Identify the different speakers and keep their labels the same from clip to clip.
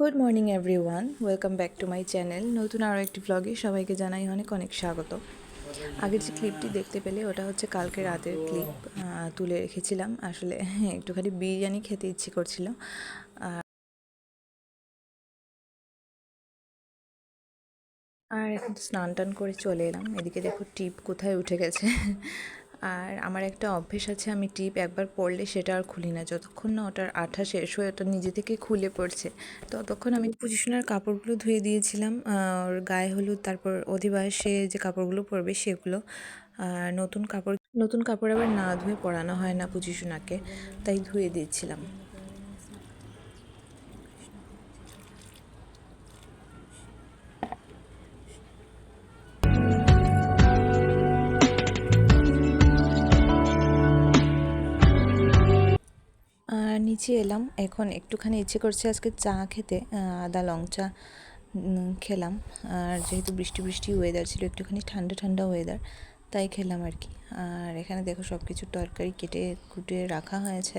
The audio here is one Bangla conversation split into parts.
Speaker 1: Good morning everyone welcome back to my channel নতুন আরও একটি ব্লগে সবাইকে জানাই অনেক অনেক স্বাগত। আগের যে ক্লিপটি দেখতে পেলে, ওটা হচ্ছে কালকে রাতের ক্লিপ তুলে রেখেছিলাম। আসলে একটুখানি বিরিয়ানি খেতে ইচ্ছে করছিল। আর এখন স্নান টান করে চলে এলাম। এদিকে দেখো টিপ কোথায় উঠে গেছে। আর আমার একটা অভ্যেস আছে, আমি টিপ একবার পড়লে সেটা আর খুলি না। যতক্ষণ না ওটার আঠা শেষ হয়ে ওটা নিজে থেকে খুলে পড়ছে, ততক্ষণ আমি পজিশনার কাপড়গুলো ধুয়ে দিয়েছিলাম ওর গায়ে হলুদ, তারপর অধিবাসে যে কাপড়গুলো পরবে সেগুলো। আর নতুন কাপড় নতুন কাপড় আবার না ধুয়ে পরানো হয় না পজিশনাকে তাই ধুয়ে দিয়েছিলাম। নিচে এলাম। এখন একটুখানি ইচ্ছে করছে আজকে চা খেতে আদা লং চা খেলাম। আর যেহেতু বৃষ্টি বৃষ্টি ওয়েদার ছিল, একটুখানি ঠান্ডা ঠান্ডা ওয়েদার তাই খেলাম আর কি। আর এখানে দেখো সব কিছু তরকারি কেটে কুটে রাখা হয়েছে।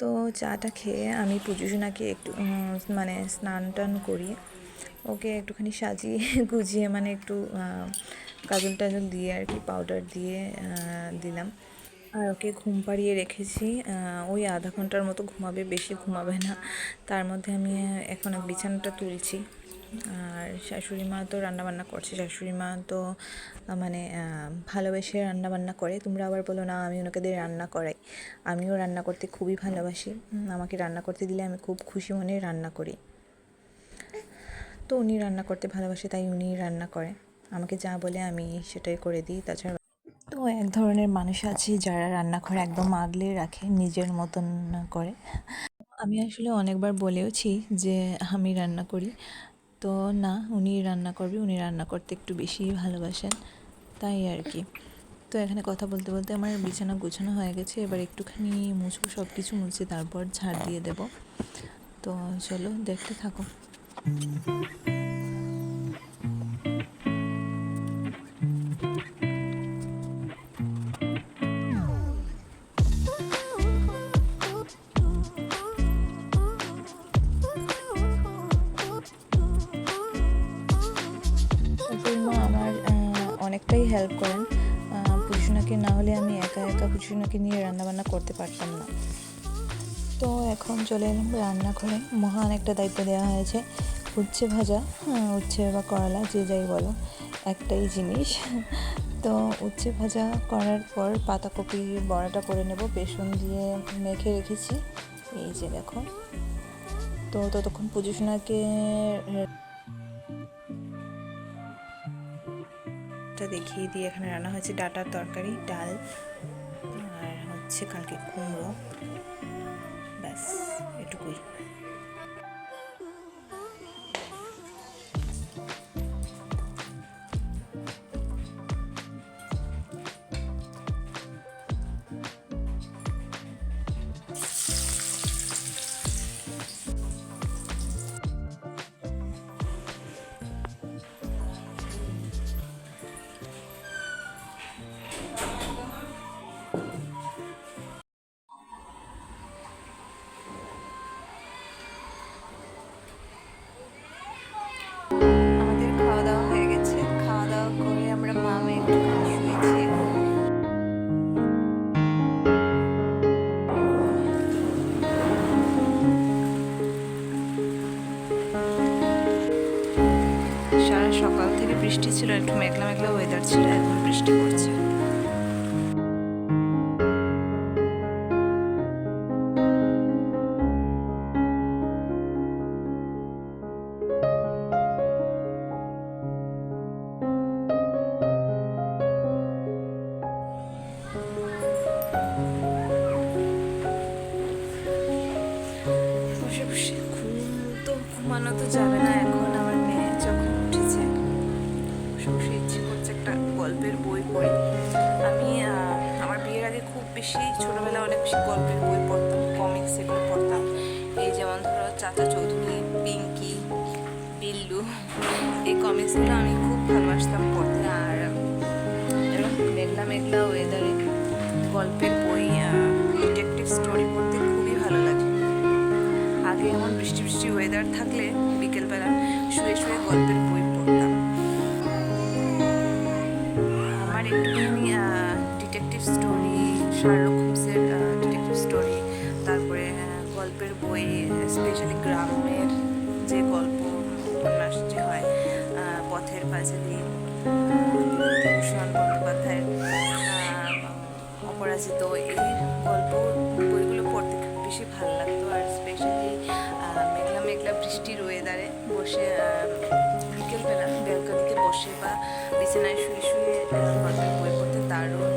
Speaker 1: তো চাটা খেয়ে আমি পুজোসোনাকে একটু মানে স্নান টান করিয়ে ওকে একটুখানি সাজিয়ে গুজিয়ে মানে একটু কাজল টাজল দিয়ে আর কি পাউডার দিয়ে দিলাম। আর ওকে ঘুম পাড়িয়ে রেখেছি। ওই আধা ঘণ্টার মতো ঘুমাবে, বেশি ঘুমাবে না। তার মধ্যে আমি এখন বিছানাটা তুলছি। আর শাশুড়ি মা তো রান্নাবান্না করছে, শাশুড়ি মা তো মানে ভালোবেসে রান্নাবান্না করে। তোমরা আবার বলো না, আমি ওনাকে দিয়ে রান্না করাই। আমিও রান্না করতে খুবই ভালোবাসি। আমাকে রান্না করতে দিলে আমি খুব খুশি মনে রান্না করি। তো উনি রান্না করতে ভালোবাসে, তাই উনি রান্না করে। আমাকে যা বলে আমি সেটাই করে দিই। তাছাড়া তো এক ধরনের মানুষ আছে, যারা রান্নাঘর একদম আগলে রাখে, নিজের মতন করে। আমি আসলে অনেকবার বলেওছি যে আমি রান্না করি। তো না উনি রান্না করবে, উনি রান্না করতে একটু বেশি ভালোবাসেন, তাই আর কি। তো এখানে কথা বলতে বলতে আমার বিছানা গোছানো হয়ে গেছে, এবার একটুখানি মুছবো সব কিছু মুছে তারপর ঝাড় দিয়ে দেব। তো চলো, দেখতে থাকো। হেল্প করেন পুষুনাকে না হলে আমি একা একা পুষুনাকে নিয়ে রান্নাবান্না করতে পারতাম না। তো এখন চলে এলাম রান্নাঘরে। মহান একটা দায়িত্ব দেওয়া হয়েছে। উচ্ছে ভাজা উচ্ছে বা করলা, যে যাই বলো, একটাই জিনিস। তো উচ্ছে ভাজা করার পর পাতাকপি, বড়াটা করে নেব, বেসন দিয়ে মেখে রেখেছি। এই যে দেখো তো ততক্ষণ পুজোসোনাকে রেসিপিটা দেখিয়ে দিয়ে এখানে রান্না হয়েছে ডাটার তরকারি, ডাল আর হচ্ছে কালকে কুমড়ো। ব্যাস, এটুকুই। সকাল থেকে বৃষ্টি ছিল একটু মেঘলা মেঘলা ওয়েদার ছিল এখন বৃষ্টি পড়ছে। গল্পের বই পড়তাম কমিক্স এগুলো পড়তাম। এই যেমন ধরো চাচা চৌধুরী, পিঙ্কি, বিল্লু, এই কমিক্সগুলো আমি খুব ভালোবাসতাম পড়তে। আর মেঘলা মেঘলা ওয়েদারে গল্পের গল্পের বই স্পেশালি গ্রামের যে গল্প উপন্যাস যে হয় পথের পাঁচালী বন্দ্যোপাধ্যায়ের অপরাজিত এই গল্প বইগুলো পড়তে খুব বেশি ভালো লাগতো আর স্পেশালি মেঘলা মেঘলা বৃষ্টির ওয়েদারে বসে বিকেলবেলা ব্যালকনিতে বসে বা বিছানায় শুয়ে শুয়ে গল্পের বই পড়তে দারুণ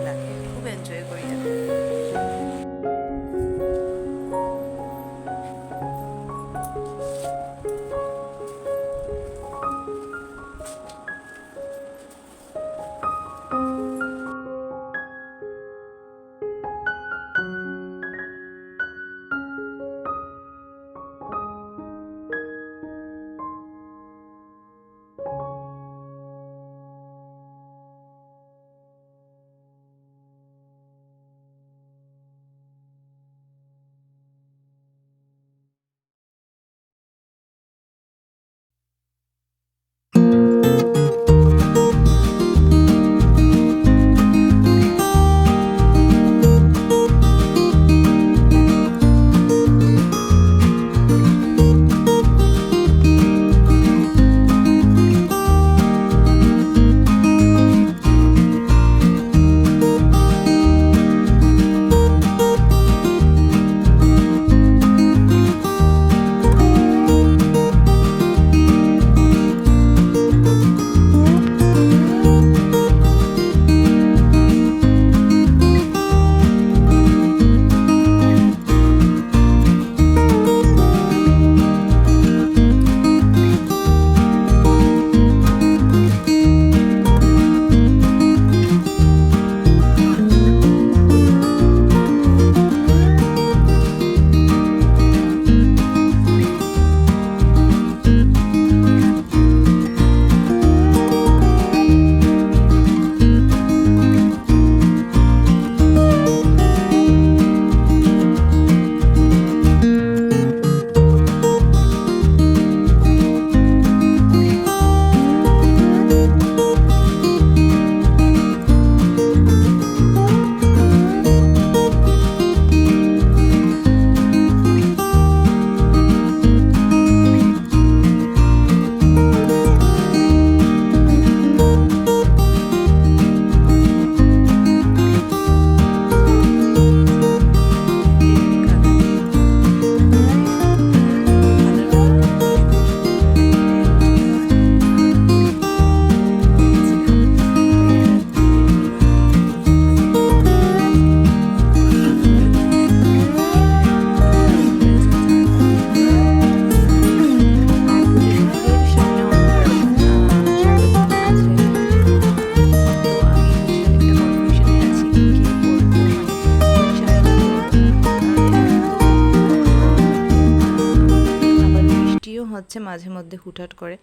Speaker 2: হচ্ছে মাঝে মধ্যে হুটহাট করে।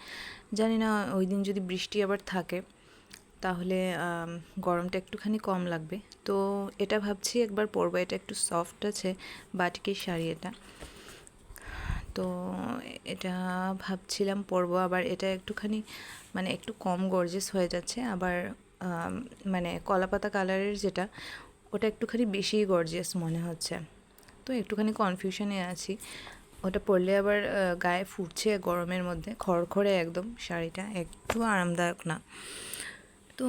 Speaker 2: জানি না, ওই দিন যদি বৃষ্টি আবার থাকে, তাহলে গরমটা একটুখানি কম লাগবে। তো এটা ভাবছি একবার পরবো, এটা একটু সফট আছে বাটিকের শাড়ি এটা? তো এটা ভাবছিলাম পরবো, আবার এটা একটুখানি মানে একটু কম গর্জেস হয়ে যাচ্ছে, আবার মানে কলাপাতা কালারের যেটা, ওটা একটুখানি বেশিই গর্জিয়াস মনে হচ্ছে। তো একটুখানি কনফিউশনে আছি। ওটা পরলে আবার গায়ে ফুটছে গরমের মধ্যে, খড়খড়ে একদম, শাড়িটা একটু আরামদায়ক না। তো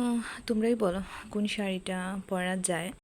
Speaker 2: তোমরাই বলো, কোন শাড়িটা পরা যায়?